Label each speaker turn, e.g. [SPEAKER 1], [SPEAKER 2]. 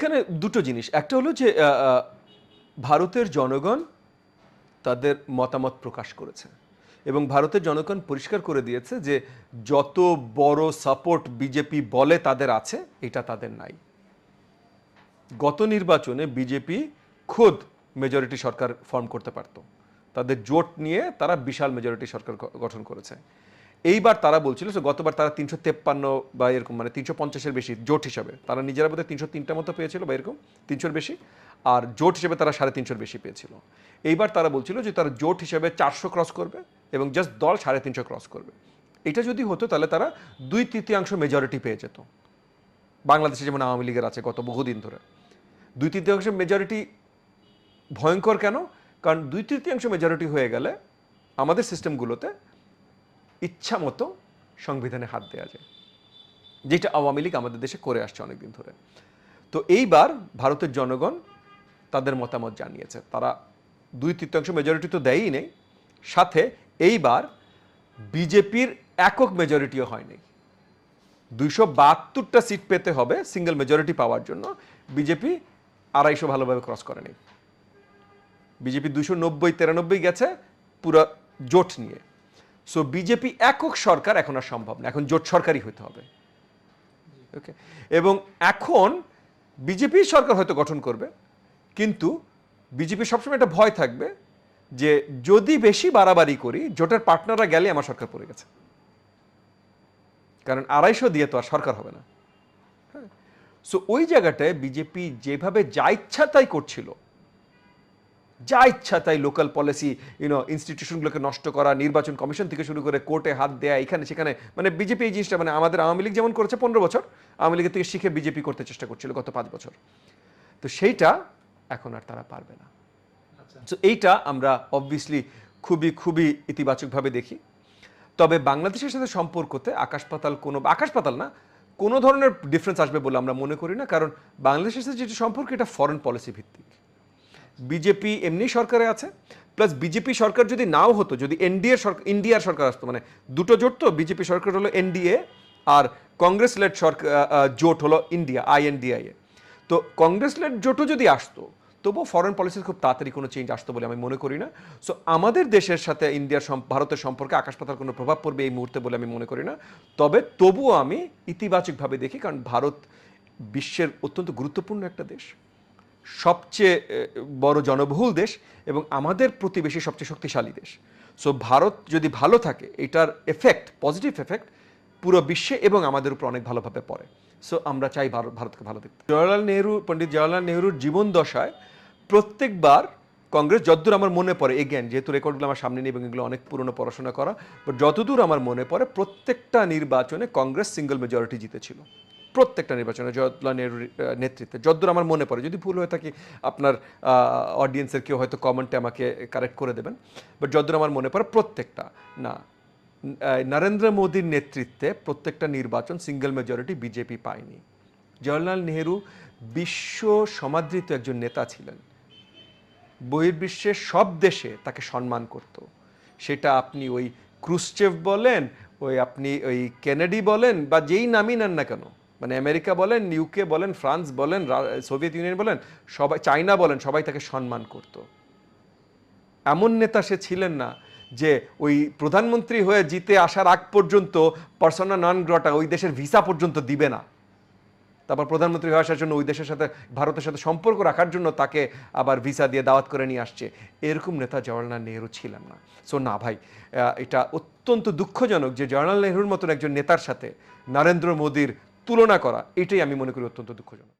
[SPEAKER 1] এখানে দুটো জিনিস। একটা হলো যে ভারতের জনগণ তাদের মতামত প্রকাশ করেছে এবং ভারতের জনগণ পরিষ্কার করে দিয়েছে যে, যত বড় সাপোর্ট বিজেপি বলে তাদের আছে, এটা তাদের নাই। গত নির্বাচনে বিজেপি খোদ মেজরিটি সরকার ফর্ম করতে পারত। তাদের জোট নিয়ে তারা বিশাল মেজরিটি সরকার গঠন করেছে। এইবার তারা বলছিল যে গতবার তারা তিনশো তেপ্পান্ন বা এরকম মানে তিনশো পঞ্চাশের বেশি জোট হিসাবে, তারা নিজেরা বোধহয় তিনশো তিনটা মতো পেয়েছিল বা এরকম তিনশোর বেশি, আর জোট হিসেবে তারা সাড়ে তিনশোর বেশি পেয়েছিল। এইবার তারা বলছিল যে তারা জোট হিসেবে চারশো ক্রস করবে এবং জাস্ট দল সাড়ে তিনশো ক্রস করবে। এটা যদি হতো তাহলে তারা দুই তৃতীয়াংশ মেজরিটি পেয়ে যেত। বাংলাদেশে যেমন আওয়ামী লীগের আছে গত বহুদিন ধরে। দুই তৃতীয়াংশ মেজরিটি ভয়ঙ্কর কেন? কারণ দুই তৃতীয়াংশ মেজরিটি হয়ে গেলে আমাদের সিস্টেমগুলোতে ইচ্ছা মতো সংবিধানে হাত দেওয়া যায়, যেটা আওয়ামী লীগ আমাদের দেশে করে আসছে অনেকদিন ধরে। তো এইবার ভারতের জনগণ তাদের মতামত জানিয়েছে। তারা দুই তৃতীয়াংশ মেজরিটি তো দেয়ই নেই। সাথে এইবার বিজেপির একক মেজরিটিও হয়নি দুইশো বাহাত্তরটা সিট পেতে হবে সিঙ্গেল মেজরিটি পাওয়ার জন্য। বিজেপি আড়াইশো ভালোভাবে ক্রস করেনি। বিজেপি দুশো নব্বই, তিরানব্বই গেছে পুরো জোট নিয়ে। সো বিজেপি একক সরকার এখন আর সম্ভব না। এখন জোট সরকারই হতে হবে। ওকে এবং এখন বিজেপি সরকার হয়তো গঠন করবে, কিন্তু বিজেপি সবসময় একটা ভয় থাকবে যে, যদি বেশি বাড়াবাড়ি করি, জোটের পার্টনাররা গেলে আমার সরকার পড়ে গেছে। কারণ আড়াইশো দিয়ে তো আর সরকার হবে না। সো ওই জায়গাটায় বিজেপি যেভাবে যা ইচ্ছা তাই করছিল যা ইচ্ছা তাই লোকাল পলিসি ইউনো ইনস্টিটিউশনগুলোকে নষ্ট করা নির্বাচন কমিশন থেকে শুরু করে কোর্টে হাত দেয়া এখানে সেখানে মানে বিজেপি এই জিনিসটা মানে আমাদের আওয়ামী লীগ যেমন করেছে পনেরো বছর আওয়ামী লীগের থেকে শিখে বিজেপি করতে চেষ্টা করছিল গত পাঁচ বছর। তো সেইটা এখন আর তারা পারবে না। তো এইটা আমরা অবভিয়াসলি খুবই খুবই ইতিবাচকভাবে দেখি। তবে বাংলাদেশের সাথে সম্পর্কতে আকাশ পাতাল কোনো আকাশ পাতাল না কোনো ধরনের ডিফারেন্স আসবে বলে আমরা মনে করি না কারণ বাংলাদেশের সাথে যেটা সম্পর্ক এটা ফরেন পলিসি ভিত্তিক। বিজেপি এমনি সরকারে আছে প্লাস বিজেপি সরকার যদি নাও হতো, যদি এনডিএ সরকার, ইন্ডিয়ার সরকার আসতো মানে দুটো জোট তো, বিজেপি সরকার হলো এনডিএ আর কংগ্রেস লেড সরকার জোট হলো ইন্ডিয়া আইএনডিআইএ তো কংগ্রেস লেড জোটও যদি আসতো, তবুও ফরেন পলিসির খুব তাড়াতাড়ি কোনো চেঞ্জ আসতো বলে আমি মনে করি না। সো আমাদের দেশের সাথে ইন্ডিয়ার ভারতের সম্পর্কে আকাশ পাতাল কোনো প্রভাব পড়বে এই মুহূর্তে বলে আমি মনে করি না। তবে তবুও আমি ইতিবাচকভাবে দেখি, কারণ ভারত বিশ্বের অত্যন্ত গুরুত্বপূর্ণ একটা দেশ। সবচেয়ে বড় জনবহুল দেশ এবং আমাদের প্রতিবেশী সবচেয়ে শক্তিশালী দেশ। সো ভারত যদি ভালো থাকে, এটার এফেক্ট পজিটিভ এফেক্ট পুরো বিশ্বে এবং আমাদের উপর অনেক ভালোভাবে পড়ে। সো আমরা চাই ভারত ভারতকে ভালো দেখতে। জওয়াহরলাল নেহরু, পণ্ডিত জওয়াহরলাল নেহরুর জীবন দশায় প্রত্যেকবার কংগ্রেস, যতদূর আমার মনে পড়ে এগেন যেহেতু রেকর্ডগুলো আমার সামনে নেই এবং এগুলো অনেক পুরনো পড়াশোনা করা বাট যতদূর আমার মনে পড়ে, প্রত্যেকটা নির্বাচনে কংগ্রেস সিঙ্গেল মেজরিটি জিতেছিল। প্রত্যেকটা নির্বাচনে জওয়াহরলাল নেহরুর নেতৃত্বে। যতদূর আমার মনে পড়ে, যদি ভুল হয়ে থাকি, আপনার অডিয়েন্সের কেউ হয়তো কমেন্টে আমাকে কারেক্ট করে দেবেন। বাট যতদূর আমার মনে পড়ে, প্রত্যেকটা, না নরেন্দ্র মোদীর নেতৃত্বে প্রত্যেকটা নির্বাচন সিঙ্গেল মেজরিটি বিজেপি পায়নি। জওয়াহরলাল নেহরু বিশ্ব সমাদৃত একজন নেতা ছিলেন। বহির্বিশ্বের সব দেশে তাকে সম্মান করত। সেটা আপনি ওই ক্রুশ্চেভ বলেন, ওই আপনি ওই কেনেডি বলেন, বা যেই নামই নেন না কেন মানে আমেরিকা বলেন ইউকে বলেন, ফ্রান্স বলেন সোভিয়েত ইউনিয়ন বলেন, সবাই চায়না বলেন, সবাই তাকে সম্মান করত। এমন নেতা সে ছিলেন না যে ওই প্রধানমন্ত্রী হয়ে জিতে আসার আগ পর্যন্ত পার্সোনা নন গ্রটা ওই দেশের ভিসা পর্যন্ত দিবে না। তারপর প্রধানমন্ত্রী হয়ে আসার জন্য ওই দেশের সাথে, ভারতের সাথে সম্পর্ক রাখার জন্য তাকে আবার ভিসা দিয়ে দাওয়াত করে নিয়ে আসছে। এরকম নেতা জওয়াহরলাল নেহরু ছিলেন না। সো না ভাই এটা অত্যন্ত দুঃখজনক যে জওয়াহরলাল নেহরুর মতন একজন নেতার সাথে নরেন্দ্র মোদীর তুলনা করা এটাই আমি মনে করি অত্যন্ত দুঃখজনক।